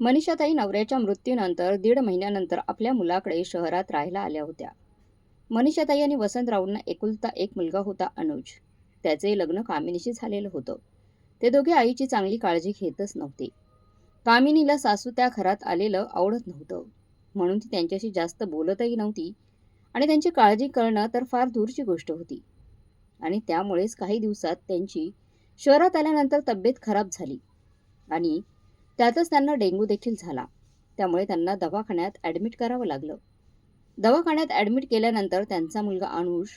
मनीषाताई नवऱ्याच्या मृत्यूनंतर दीड महिन्यानंतर आपल्या मुलाकडे शहरात राहायला आल्या होत्या. मनीषाताई आणि वसंतरावांना एकुलता एक मुलगा होता अनुज. त्याचे लग्न कामिनीशी झालेलं होतं. ते दोघे आईची चांगली काळजी घेतच नव्हते. कामिनीला सासू त्या घरात आलेलं आवडत नव्हतं. म्हणून ती त्यांच्याशी जास्त बोलतही नव्हती आणि त्यांची काळजी करणं तर फार दूरची गोष्ट होती. आणि त्यामुळेच काही दिवसात त्यांची शहरात आल्यानंतर तब्येत खराब झाली. आणि त्यातच त्यांना डेंग्यू देखील झाला. त्यामुळे त्यांना दवाखान्यात ॲडमिट करावं लागलं. दवाखान्यात ॲडमिट केल्यानंतर त्यांचा मुलगा अनुष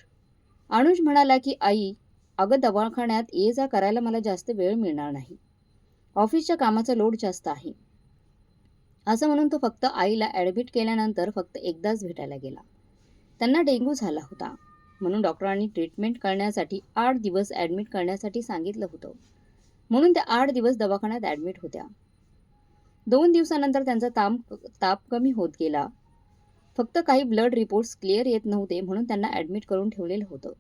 अनुष म्हणाला की आई अगं दवाखान्यात ये जा करायला मला जास्त वेळ मिळणार नाही. ऑफिसच्या कामाचा लोड जास्त आहे. असं म्हणून तो फक्त आईला ॲडमिट केल्यानंतर फक्त एकदाच भेटायला गेला. त्यांना डेंग्यू झाला होता म्हणून डॉक्टरांनी ट्रीटमेंट करण्यासाठी आठ दिवस ॲडमिट करण्यासाठी सांगितलं होतं. म्हणून त्या आठ दिवस दवाखान्यात ॲडमिट होत्या. दोन दिवसानंतर त्यांचा ताप ताप कमी होत गेला. फक्त काही ब्लड रिपोर्ट्स क्लिअर येत नव्हते म्हणून त्यांना ॲडमिट करून ठेवलेलं होतं.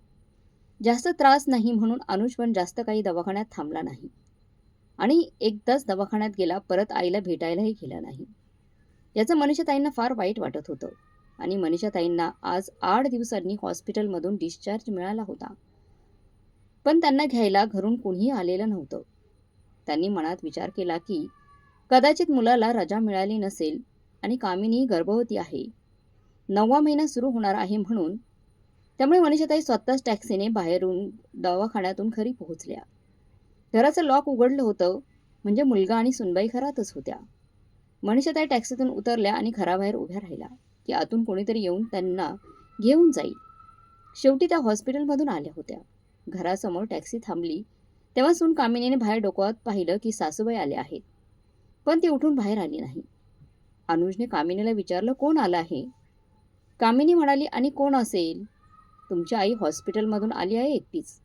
जास्त त्रास नाही म्हणून अनुज पण जास्त काही दवाखान्यात थांबला नाही. आणि एकदाच दवाखान्यात गेला परत आईला भेटायलाही गेला नाही. याचं मनीषाताईंना फार वाईट वाटत होतं. आणि मनीषाताईंना आज आठ दिवसांनी हॉस्पिटलमधून डिस्चार्ज मिळाला होता. पण त्यांना घ्यायला घरून कोणीही आलेलं नव्हतं. त्यांनी मनात विचार केला की कदाचित मुलाला रजा मिळाली नसेल आणि कामिनी गर्भवती आहे. नववा महिना सुरू होणार आहे म्हणून त्यामुळे मनीषाताई स्वतःच टॅक्सीने बाहेरून दवाखान्यातून घरी पोहोचल्या. घराचं लॉक उघडलं होतं म्हणजे मुलगा आणि सुनबाई घरातच होत्या. मनीषाताई टॅक्सीतून उतरल्या आणि घराबाहेर उभ्या राहिल्या की आतून कोणीतरी येऊन त्यांना घेऊन जाईल. शेवटी त्या हॉस्पिटलमधून आल्या होत्या. घरासमोर टॅक्सी थांबली तेव्हा सून कामिनीने बाहेर डोकावत पाहिलं की सासूबाई आल्या आहेत. पण ती उठून बाहेर आली नाही. अनुजने कामिनीला विचारलं कोण आलं आहे? कामिनी म्हणाली आणि कोण असेल? तुमची आई हॉस्पिटलमधून आली आहे एकटीच.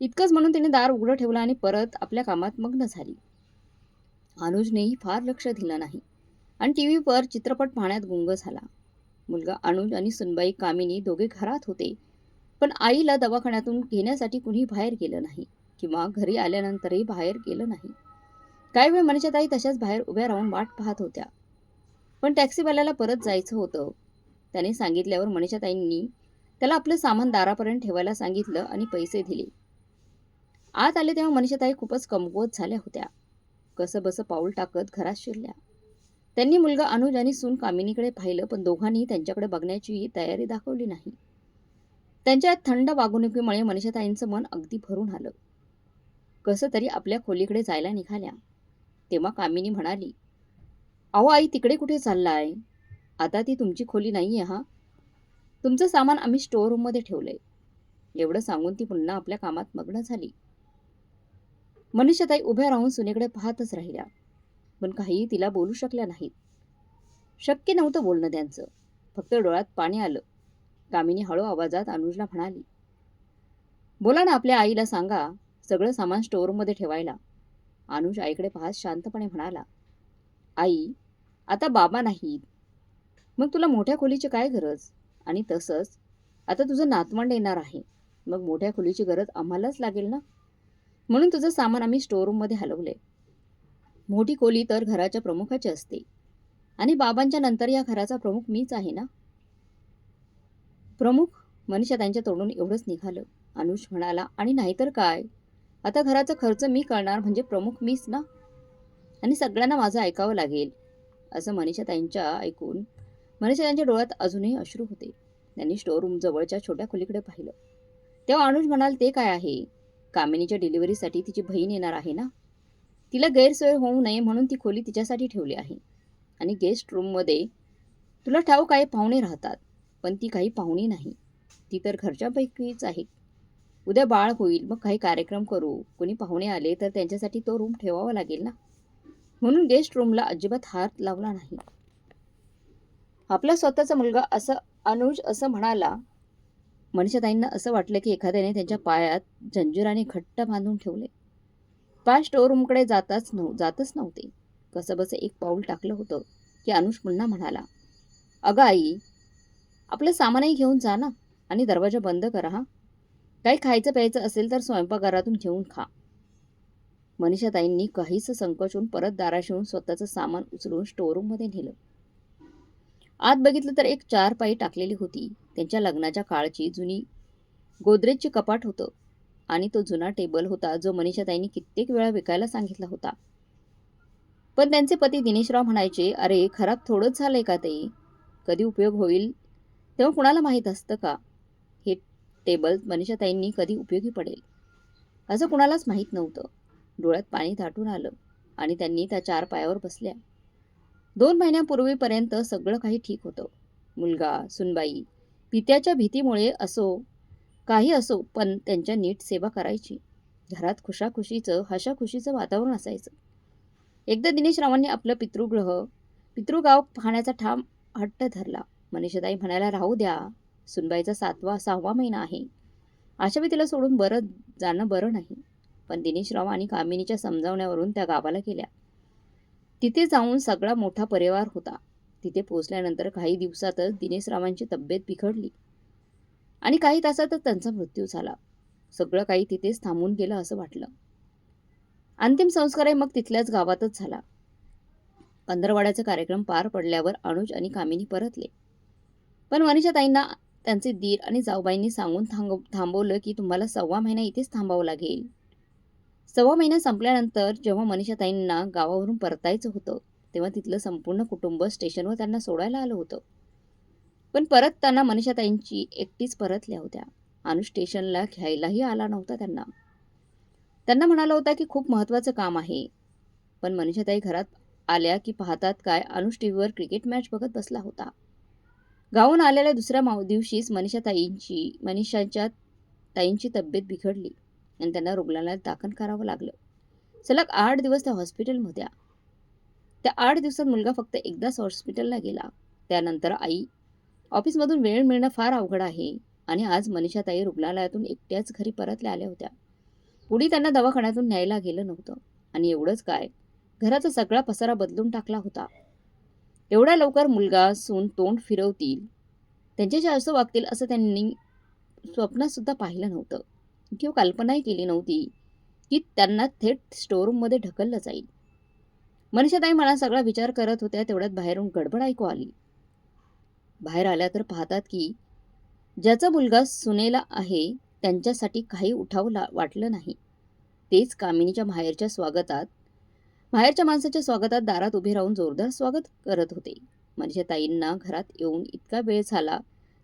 इतकंच म्हणून तिने दार उघडं ठेवलं आणि परत आपल्या कामात मग्न झाली. अनुजनेही फार लक्ष दिलं नाही आणि टी व्हीवर चित्रपट पाहण्यात गुंग झाला. मुलगा अनुज आणि सुनबाई कामिनी दोघे घरात होते पण आईला दवाखान्यातून घेण्यासाठी कुणी बाहेर गेलं नाही किंवा घरी आल्यानंतरही बाहेर गेलं नाही. काही वेळ मनीषाताई तशाच बाहेर उभ्या राहून वाट पाहत होत्या. पण टॅक्सीवाल्याला परत जायचं होतं. त्याने सांगितल्यावर मनीषाताईंनी त्याला आपलं सामान दारापर्यंत ठेवायला सांगितलं आणि पैसे दिले. आत आले तेव्हा मनीषाताई खूपच कमकुवत झाल्या होत्या. कसं बसं पाऊल टाकत घरात शिरल्या. त्यांनी मुलगा अनुज आणि सून कामिनीकडे पाहिलं पण दोघांनी त्यांच्याकडे बघण्याची तयारी दाखवली नाही. त्यांच्या थंड वागणुकीमुळे मनीषाताईंचं मन अगदी भरून आलं. कसं तरी आपल्या खोलीकडे जायला निघाल्या. तेव्हा कामिनी म्हणाली अहो आई तिकडे कुठे चाललाय? आता ती तुमची खोली नाही आहे हा? तुमचं सामान आम्ही स्टोअर रूममध्ये ठेवलंय. एवढं सांगून ती पुन्हा आपल्या कामात मग्न झाली. मनीषाताई उभ्या राहून सुनेकडे पाहतच राहिल्या पण काहीही तिला बोलू शकल्या नाहीत. शक्य नव्हतं बोलणं त्यांचं फक्त डोळ्यात पाणी आलं. कामिनी हळू आवाजात अनुजला म्हणाली बोला ना आपल्या आईला सांगा सगळं सामान स्टोअरमध्ये ठेवायला. अनुज आईकडे पाहत शांतपणे म्हणाला आई आता बाबा नाहीत. मग तुला मोठ्या खोलीची काय गरज? आणि तसंच आता तुझं नातवंड येणार आहे. मग मोठ्या खोलीची गरज आम्हालाच लागेल ना? म्हणून तुझं सामान आम्ही स्टोरूममध्ये हलवले. मोठी खोली तर घराच्या प्रमुखाची असते. आणि बाबांच्या नंतर या घराचा प्रमुख मीच आहे ना? प्रमुख? मनीषा त्यांच्या तोंडून एवढंच निघालं. अनुष म्हणाला आणि नाहीतर काय? आता घराचा खर्च मी करणार म्हणजे प्रमुख मीच ना? आणि सगळ्यांना माझं ऐकावं लागेल असं मनीषा त्यांच्या ऐकून मनीषा त्यांच्या डोळ्यात अजूनही अश्रू होते. त्यांनी स्टोअर रूम जवळच्या छोट्या खोलीकडे पाहिलं. तेव्हा अनुज म्हणाल ते काय आहे? कामिनीच्या डिलिव्हरीसाठी तिची बहीण येणार आहे ना? तिला गैरसोय होऊ नये म्हणून ती खोली तिच्यासाठी ठेवली आहे. आणि गेस्ट रूममध्ये तुला ठाऊ काही पाहुणे राहतात. पण ती काही पाहुणी नाही. ती तर घरच्यापैकीच आहे. उद्या बाळ होईल मग काही कार्यक्रम करू. कोणी पाहुणे आले तर त्यांच्यासाठी तो रूम ठेवावा लागेल ना? म्हणून गेस्ट रूमला अजिबात हात लावला नाही. आपला स्वतःचा मुलगा असं अनुज असं म्हणाला मनीषाताईंना असं वाटलं की एखाद्याने त्यांच्या पायात जंजिराने घट्ट बांधून ठेवले. पाय स्टोर रूमकडे जाताच नव्ह जातच नव्हते. कसंबसं एक पाऊल टाकलं होतं की अनुज पुन्हा म्हणाला अगं आई आपलं सामानही घेऊन जा ना आणि दरवाजा बंद करा हा. काही खायचं प्यायचं असेल तर स्वयंपाकघरातून घेऊन खा. मनीषाताईंनी काहीच संकोचून परत दाराशी येऊन स्वतःचं सामान उचलून स्टोअरूममध्ये नेलं. आत बघितलं तर एक चार पायी टाकलेली होती. त्यांच्या लग्नाच्या काळची जुनी गोदरेजची कपाट होतं आणि तो जुना टेबल होता जो मनीषाताईंनी कित्येक वेळा विकायला सांगितला होता. पण त्यांचे पती दिनेशराव म्हणायचे अरे खराब थोडंच झालंय का ते? कधी उपयोग होईल? तेव्हा कुणाला माहीत असतं का? टेबल मनीषाताईंनी कधी उपयोगी पडेल? असं कुणालाच माहीत नव्हतं. डोळ्यात पाणी दाटून आलं आणि त्यांनी त्या चार पायावर बसल्या. दोन महिन्यापूर्वीपर्यंत सगळं काही ठीक होतं. मुलगा सुनबाई पित्याच्या भीतीमुळे असो काही असो पण त्यांच्या नीट सेवा करायची. घरात खुशाखुशीचं हशाखुशीचं वातावरण असायचं. एकदा दिनेशरावांनी आपलं पितृग्रह पितृगाव पाहण्याचा ठाम हट्ट धरला. मनीषाताई म्हणायला राहू द्या. सुनबाईचा सातवा सहावा महिना आहे. अशा तिला सोडून बरं जाणं बरं नाही. पण दिनेशराव आणि कामिनीच्या समजावण्यावरून त्या गावाला गेल्या. तिथे जाऊन सगळा मोठा परिवार होता. तिथे पोचल्यानंतर काही दिवसातच दिनेशरावांची तब्येत बिघडली. आणि काही तासातच त्यांचा मृत्यू झाला. सगळं काही तिथेच थांबून गेलं असं वाटलं. अंतिम संस्कारही मग तिथल्याच गावातच झाला. पंधरवाड्याचा कार्यक्रम पार पडल्यावर अनुज आणि कामिनी परतले. पण मनीषाताईंना त्यांचे दीर आणि जाऊबाईंनी सांगून थांब थांबवलं की तुम्हाला सव्वा महिना इथेच थांबावं लागेल. सव्वा महिना संपल्यानंतर जेव्हा मनीषाताईंना गावावरून परतायचं होतं तेव्हा तिथलं संपूर्ण कुटुंब स्टेशनवर त्यांना सोडायला आलं होतं. पण परतताना मनीषाताईंची एकटीच परतल्या होत्या. अनु स्टेशनला घ्यायलाही आला नव्हता त्यांना. त्यांना म्हणाला होता की खूप महत्त्वाचं काम आहे. पण मनीषाताई घरात आल्या की पाहतात काय अनुष टी व्हीवर क्रिकेट मॅच बघत बसला होता. गावून आलेल्या दुसऱ्या माव दिवशीच मनीषाताईंची मनीषाच्या ताईंची तब्येत बिघडली. आणि त्यांना रुग्णालयात दाखल करावं लागलं. सलग आठ दिवस त्या हॉस्पिटलमध्ये त्या आठ दिवसात मुलगा फक्त एकदाच हॉस्पिटलला गेला. त्यानंतर आई ऑफिसमधून वेळ मिळणं फार अवघड आहे आणि आज मनीषाताई रुग्णालयातून एकट्याच घरी परतल्या आल्या होत्या. पुढे त्यांना दवाखान्यातून न्यायला गेलं नव्हतं. आणि एवढंच काय घराचा सगळा पसारा बदलून टाकला होता. एवढ्या लवकर मुलगा सून तोंड फिरवतील. त्यांच्याशी असं वागतील असं त्यांनी स्वप्नातसुद्धा पाहिलं नव्हतं. किंवा कल्पनाही केली नव्हती की त्यांना थेट स्टोरूममध्ये ढकललं जाईल. मनीषाताई मला सगळा विचार करत होत्या तेवढ्यात बाहेरून गडबड ऐकू आली. बाहेर आल्या तर पाहतात की ज्याचा मुलगा सुनेला आहे त्यांच्यासाठी काही उठावं ला वाटलं नाही. तेच कामिनीच्या माहेरच्या स्वागतात बाहेरच्या माणसाच्या स्वागतात दारात उभे राहून जोरदार स्वागत करत होते. माझ्या ताईंना घरात येऊन इतका वेळ झाला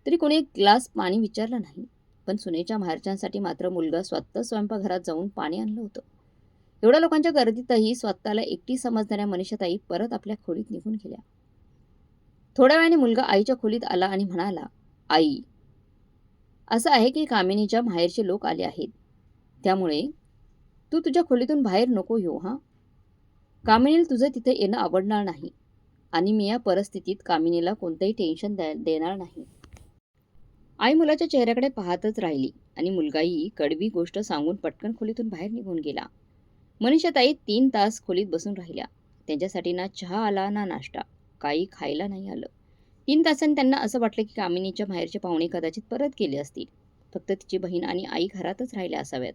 तरी कोणी एक ग्लास पाणी विचारलं नाही. पण सुनेच्या माहेरच्यांसाठी मात्र मुलगा स्वतः स्वयंपाकघरात जाऊन पाणी आणलं होतं. एवढ्या लोकांच्या गर्दीतही स्वतःला एकटी समजणाऱ्या मनीषाताई परत आपल्या खोलीत निघून गेल्या. थोड्या वेळाने मुलगा आईच्या खोलीत आला आणि म्हणाला आई असं आहे की कामिनीच्या माहेरचे लोक आले आहेत. त्यामुळे तू तुझ्या खोलीतून बाहेर नको येऊ हां? कामिनीला तुझं तिथे येणं आवडणार नाही. आणि मी या परिस्थितीत कामिनीला कोणतंही टेन्शन द्या देणार नाही. आई मुलाच्या चेहऱ्याकडे पाहतच राहिली आणि मुलगाही कडवी गोष्ट सांगून पटकन खोलीतून बाहेर निघून गेला. मनीषाताई तीन तास खोलीत बसून राहिल्या. त्यांच्यासाठी ना चहा आला ना नाश्ता. काही खायला नाही आलं. तीन तासांनी त्यांना असं वाटलं की कामिनीच्या बाहेरचे पाहुणे कदाचित परत गेले असतील. फक्त तिची बहीण आणि आई घरातच राहिल्या असाव्यात.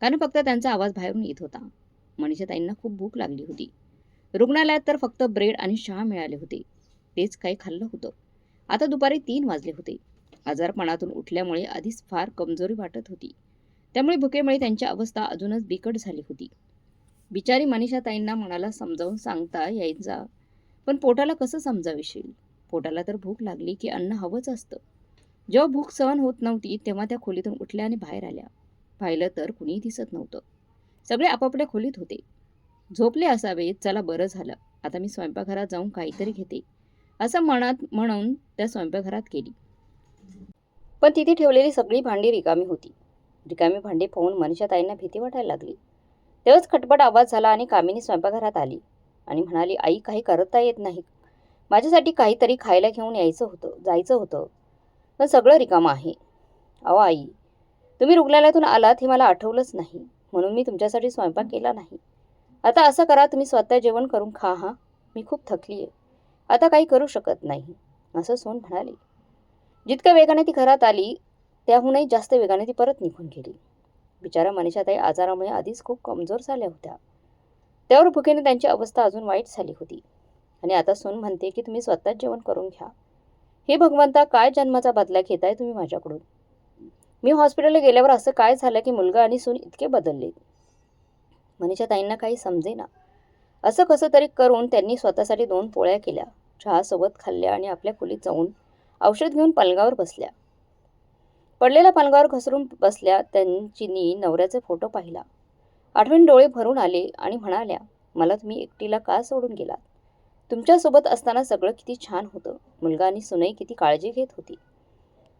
कारण फक्त त्यांचा आवाज बाहेरून येत होता. मनीषाताईंना खूप भूक लागली होती. रुग्णालयात तर फक्त ब्रेड आणि चहा मिळाले होते. तेच काही खाल्लं होतं. आता दुपारी तीन वाजले होते. आजारपणातून उठल्यामुळे आधीच फार कमजोरी वाटत होती. त्यामुळे भुकेमुळे त्यांची अवस्था अजूनच बिकट झाली होती. बिचारी मनीषाताईंना मनाला समजावून सांगता यायचा पण पोटाला कसं समजाविशील पोटाला तर भूक लागली की अन्न हवंच असतं. जेव्हा भूक सहन होत नव्हती तेव्हा त्या खोलीतून उठल्या आणि बाहेर आल्या. पाहिलं तर कुणीही दिसत नव्हतं. सगळे आपापल्या खोलीत होते. झोपले असावेत चला बरं झालं. आता मी स्वयंपाकघरात जाऊन काहीतरी घेते. असं मनात म्हणून त्या स्वयंपाकघरात गेली. पण तिथे ठेवलेली सगळी भांडी रिकामी होती. रिकामी भांडी पाहून मनीषाताईंना भीती वाटायला लागली. तेव्हाच खटपट आवाज झाला आणि कामिनी स्वयंपाकघरात आली आणि म्हणाली आई काही करता येत नाही. माझ्यासाठी काहीतरी खायला घेऊन यायचं होतं जायचं होतं. पण सगळं रिकामं आहे. अहो आई तुम्ही रुग्णालयातून आलात हे मला आठवलंच नाही. म्हणून मी तुमच्यासाठी स्वयंपाक केला नाही. आता असं करा तुम्ही स्वतः जेवण करून खा हां. मी खूप थकली आहे आता काही करू शकत नाही. असं सोन म्हणाली. जितक्या वेगाने ती घरात आली त्याहूनही जास्त वेगाने ती परत निघून गेली. बिचारा मनीषाताई आजारामुळे आधीच खूप कमजोर झाल्या होत्या. त्यावर भुकेने त्यांची अवस्था अजून वाईट झाली होती. आणि आता सोन म्हणते की तुम्ही स्वतःच जेवण करून घ्या. हे भगवंता काय जन्माचा बदला घेताय तुम्ही माझ्याकडून? मी हॉस्पिटलला गेल्यावर असं काय झालं की मुलगा आणि सून इतके बदलले? मनीषा ताईंना काही समजेना. असं कसं तरी करून त्यांनी स्वतःसाठी दोन पोळ्या केल्या. चहासोबत खाल्ल्या आणि आपल्या खोलीत जाऊन औषध घेऊन पलंगावर बसल्या. पडलेल्या पलंगावर घसरून बसल्या त्यांची नवऱ्याचे फोटो पाहिला. आठवण डोळे भरून आले आणि म्हणाल्या मला तुम्ही एकटीला का सोडून गेलात? तुमच्यासोबत असताना सगळं किती छान होतं. मुलगा आणि सुनई किती काळजी घेत होती.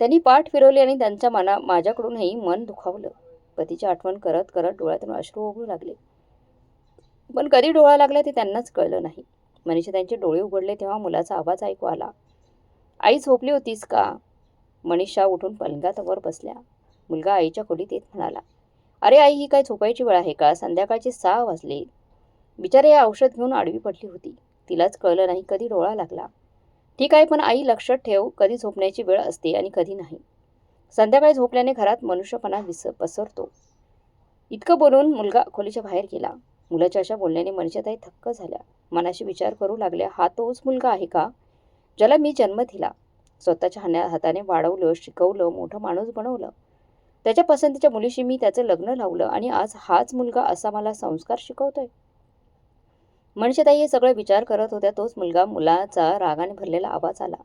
त्यांनी पाठ फिरवली आणि त्यांच्या मना माझ्याकडूनही मन दुखावलं. पतीची आठवण करत करत डोळ्यातून अश्रू ओघळू लागले. पण कधी डोळा लागला ते त्यांनाच कळलं नाही. मनीषा त्यांचे डोळे उघडले तेव्हा मुलाचा आवाज ऐकू आला. आई झोपली होतीस का? मनीषा उठून पलंगावर बसल्या. मुलगा आईच्या खोलीत येत म्हणाला. अरे आई ही काय झोपायची वेळ आहे का? संध्याकाळचे सहा वाजले. बिचारे हे औषध घेऊन आडवी पडली होती. तिलाच कळलं नाही कधी डोळा लागला. ठीक आहे पण आई लक्षात ठेव कधी झोपण्याची वेळ असते आणि कधी नाही. संध्याकाळी झोपल्याने घरात मनुष्यपणा विस पसरतो. इतकं बोलून मुलगा खोलीच्या बाहेर गेला. मुलाच्या अशा बोलण्याने मनीषाताई थक्क झाल्या. मनाशी विचार करू लागल्या हा तोच मुलगा आहे का? ज्याला मी जन्म दिला. स्वतःच्या हाण्या हाताने वाढवलं शिकवलं मोठं माणूस बनवलं. त्याच्या पसंतीच्या मुलीशी मी त्याचं लग्न लावलं आणि आज हाच मुलगा असा मला संस्कार शिकवतोय. मनशेताई हे सगळं विचार करत होत्या. तोच मुलगा मुलाचा रागाने भरलेला आवाज आला.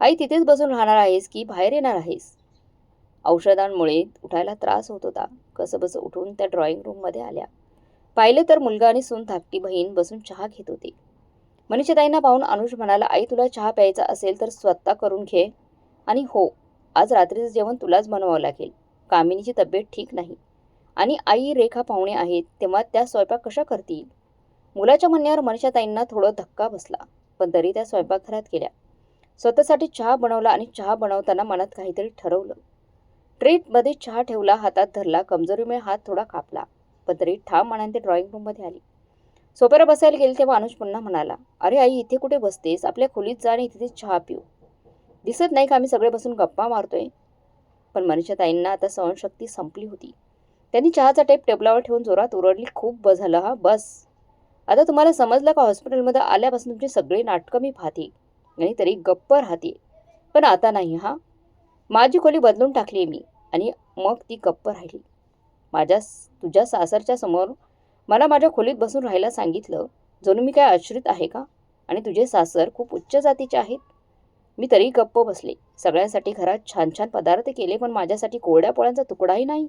आई तिथेच बसून राहणार आहेस की बाहेर येणार आहेस? औषधांमुळे उठायला त्रास होत होता. कसं बसं उठून त्या ड्रॉइंग रूममध्ये आल्या. पाहिले तर मुलगा आणि सून धाकटी बहीण बसून चहा घेत होती. मनीषाताईंना पाहून अनुष म्हणाला आई तुला चहा प्यायचा असेल तर स्वतः करून घे. आणि हो आज रात्रीचं जेवण तुलाच बनवावं लागेल. कामिनीची तब्येत ठीक नाही. आणि आई रेखा पाहुणे आहेत तेव्हा त्या स्वयंपाक कशा करतील? मुलाच्या म्हणण्यावर मनीषाताईंना थोडं धक्का बसला पण तरी त्या स्वयंपाकघरात गेल्या. स्वतःसाठी चहा बनवला आणि चहा बनवताना मनात काहीतरी ठरवलं. ट्रीटमध्ये चहा ठेवला हातात धरला कमजोरीमुळे हात थोडा कापला पण तरी ठाम मनाने ते ड्रॉइंग रूममध्ये आली. सोप्याला बसायला गेली तेव्हा अनुज पुन्हा म्हणाला अरे आई इथे कुठे बसतेस? आपल्या खोलीत जा आणि तिथे चहा पिऊ. दिसत नाही का आम्ही सगळे बसून गप्पा मारतोय? पण मनीषाताईंना आता सहनशक्ती संपली होती. त्यांनी चहाचा टेप टेबलावर ठेवून जोरात ओरडली खूप बस झालं हा बस. आता तुम्हाला समजलं का हॉस्पिटलमध्ये आल्यापासून तुमची सगळी नाटकं मी पाहते. आणि तरी गप्प राहते. पण आता नाही हा. माझी खोली बदलून टाकली मी. आणि मग ती गप्प राहिली. माझ्या तुझ्या सासरच्या समोर मला माझ्या खोलीत बसून राहायला सांगितलं जणू मी काय आश्रित आहे का? आणि तुझे सासर खूप उच्च जातीचे आहेत. मी तरी गप्प बसले. सगळ्यांसाठी घरात छान छान पदार्थ केले पण माझ्यासाठी कोरड्या पोळ्यांचा तुकडाही नाही.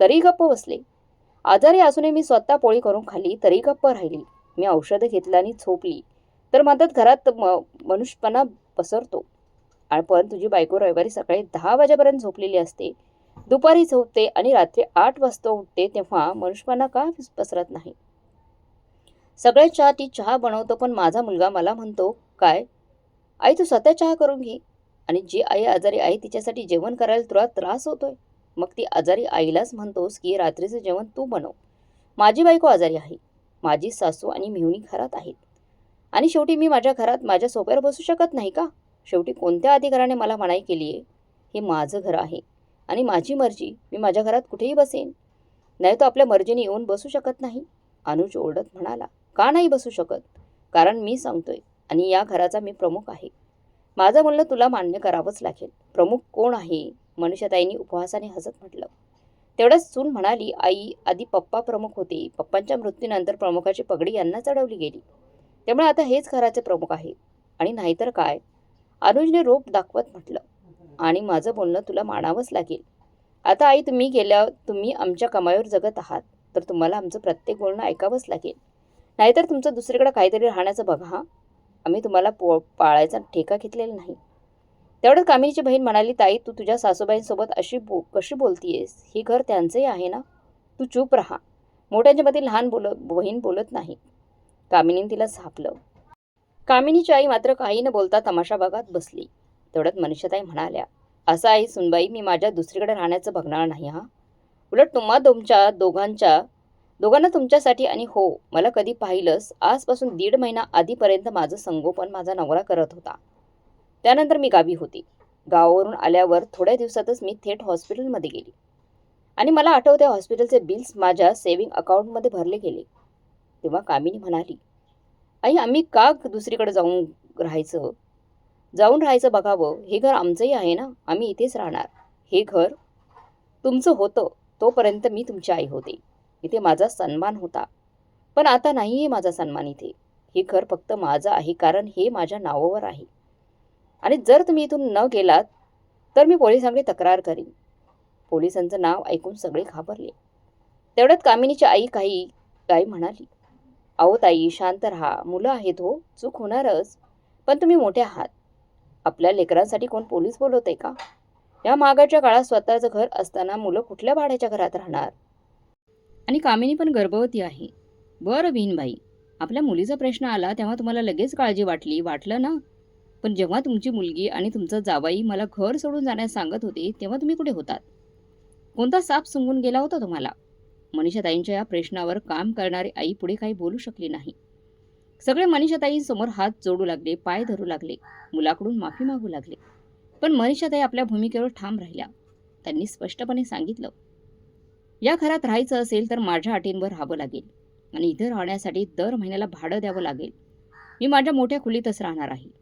तरी गप्प बसले. आजारी असूनही मी स्वतः पोळी करून खाल्ली तरी गप्प राहिली. मी औषधं घेतली आणि झोपली. तर म्हणतात घरात म मनुष्यपणा पसरतो. पण तुझी बायको रविवारी सकाळी दहा वाजेपर्यंत झोपलेली असते. दुपारी झोपते आणि रात्री आठ वाजता उठते तेव्हा मनुष्यपणा का पसरत नाही? सगळे चहा ती चहा बनवतो पण माझा मुलगा मला म्हणतो काय? आई तू स्वतः चहा करून घे. आणि जी आई आजारी आहे तिच्यासाठी जेवण करायला तुला त्रास होतोय? मग ती आजारी आईलाच म्हणतोस की रात्रीचं जेवण तू बनव. माझी बायको आजारी आहे. माझी सासू आणि मेहुणी घरात आहेत. आणि शेवटी मी माझ्या घरात माझ्या सोप्यावर बसू शकत नाही का? शेवटी कोणत्या अधिकाराने मला मनाई केली आहे? हे माझं घर आहे. आणि माझी मर्जी मी माझ्या घरात कुठेही बसेन. नाही तो आपल्या मर्जीने येऊन बसू शकत नाही. अनुज ओरडत म्हणाला का नाही बसू शकत? कारण मी सांगतोय आणि या घराचा मी प्रमुख आहे. माझं म्हणणं तुला मान्य करावंच लागेल. प्रमुख कोण आहे? मनुष्यताईंनी उपवासाने हसत म्हटलं. तेवढंच सून म्हणाली आई आधी पप्पा प्रमुख होते. पप्पांच्या मृत्यूनंतर प्रमुखाची पगडी यांना चढवली गेली. त्यामुळे आता हेच घराचे प्रमुख आहेत आणि नाहीतर काय? अनुजने रोप दाखवत म्हटलं. आणि माझं बोलणं तुला मानावंच लागेल. आता आई तुम्ही गेल्या तुम्ही आमच्या कमाईवर जगत आहात. तर तुम्हाला आमचं प्रत्येक बोलणं ऐकावंच लागेल. नाहीतर तुमचं दुसरीकडे काहीतरी राहण्याचं बघा हां. आम्ही तुम्हाला पो पाळायचा ठेका घेतलेला नाही. तेवढंच कामिनीची बहीण म्हणाली ताई तू तुझ्या सासूबाईंसोबत अशी बो कशी बोलतीयेस? हे घर त्यांचंही आहे ना? तू चूप राहा. मोठ्यांच्या मध्ये लहान बोल बहीण बोलत नाही. कामिनीने तिला झापलं. कामिनीची आई मात्र काही न बोलता तमाशा भागात बसली. तेवढ्यात मनुष्यताई म्हणाल्या असं आहे सुनबाई मी माझ्या दुसरीकडे राहण्याचं बघणार नाही हा? उलट तुम्हा तुमच्या दोघांच्या दोघांना तुमच्यासाठी आणि हो मला कधी पाहिलंस आजपासून दीड महिना आधीपर्यंत माझं संगोपन माझा नवरा करत होता. त्यानंतर मी गावी होती. गावावरून आल्यावर थोड्या दिवसातच मी थेट हॉस्पिटलमध्ये गेली. आणि मला आठवते हॉस्पिटलचे बिल्स माझ्या सेव्हिंग अकाउंटमध्ये भरले गेले. तेव्हा कामिनी म्हणाली आई आम्ही का दुसरीकडे जाऊन राहायचं? जाऊन राहायचं बघावं. हे घर आमचंही आहे ना? आम्ही इथेच राहणार. हे घर तुमचं होतं. तोपर्यंत मी तुमची आई होते. इथे माझा सन्मान होता. पण आता नाही आहे माझा सन्मान इथे. हे घर फक्त माझं आहे कारण हे माझ्या नावावर आहे. आणि जर तुम्ही इथून न गेलात तर मी पोलिसांकडे तक्रार करीन. पोलिसांचं नाव ऐकून सगळे घाबरले. तेवढ्यात कामिनीची आई काही काही म्हणाली अहो ताई शांत राहा. मुलं आहेत हो. चूक होणारच. पण तुम्ही मोठे आहात. आपल्या लेकरांसाठी कोण पोलीस बोलवते का? या मागाच्या काळात स्वतःचं घर असताना मुलं कुठल्या भाड्याच्या घरात राहणार? आणि कामिनी पण गर्भवती आहे. बरं भीनबाई आपल्या मुलीचा प्रश्न आला तेव्हा तुम्हाला लगेच काळजी वाटली. वाटलं ना? पण जेव्हा तुमची मुलगी आणि तुमचा जावाई मला घर सोडून जाण्यास सांगत होते तेव्हा तुम्ही कुठे होतात? कोणता साप सुंगून गेला होता तुम्हाला? मनीषाताईंच्या या प्रश्नावर काम करणारी आई पुढे काही बोलू शकली नाही. सगळे मनीषाताईंसमोर हात जोडू लागले पाय धरू लागले मुलाकडून माफी मागू लागले. पण मनीषाताई आपल्या भूमिकेवर ठाम राहिल्या. त्यांनी स्पष्टपणे सांगितलं या घरात राहायचं असेल तर माझ्या अटींवर राहावं लागेल आणि इथे राहण्यासाठी दर महिन्याला भाडं द्यावं लागेल. मी माझ्या मोठ्या खोलीतच राहणार आहे.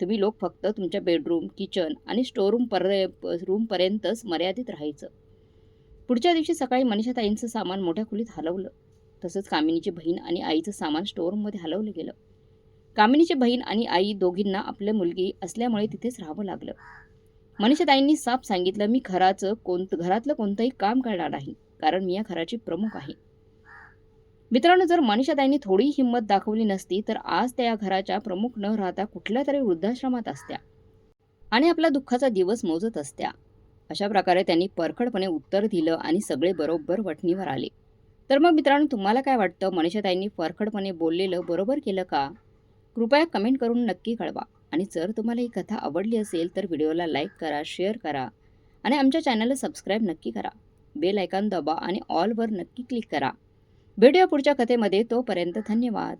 तुम्ही लोक फक्त तुमच्या बेडरूम किचन आणि स्टोरूम पर रूमपर्यंतच मर्यादित राहायचं. पुढच्या दिवशी सकाळी मनीषाताईंचं सामान मोठ्या खोलीत हलवलं. तसंच कामिनीची बहीण आणि आईचं सामान स्टोअरूममध्ये हलवलं गेलं. कामिनीची बहीण आणि आई दोघींना आपल्या मुलगी असल्यामुळे तिथेच राहावं लागलं. मनीषाताईंनी साफ सांगितलं मी घराचं कोणतं घरातलं कोणतंही काम करणार नाही कारण मी या घराची प्रमुख आहे. मित्रांनो जर मनीषाताईंनी थोडी हिंमत दाखवली नसती तर आज त्या या घराच्या प्रमुख न राहता कुठल्या तरी वृद्धाश्रमात असत्या आणि आपला दुःखाचा दिवस मोजत असत्या. अशा प्रकारे त्यांनी परखडपणे उत्तर दिलं आणि सगळे बरोबर वठणीवर आले. तर मग मित्रांनो तुम्हाला काय वाटतं? मनीषाताईंनी परखडपणे बोललेलं बरोबर केलं का? कृपया कमेंट करून नक्की कळवा. आणि जर तुम्हाला ही कथा आवडली असेल तर व्हिडिओला लाईक करा शेअर करा आणि आमच्या चॅनलला सबस्क्राईब नक्की करा. बेल आयकॉन दबा आणि ऑलवर नक्की क्लिक करा. भेटूया पुढच्या कथेमध्ये. तोपर्यंत धन्यवाद.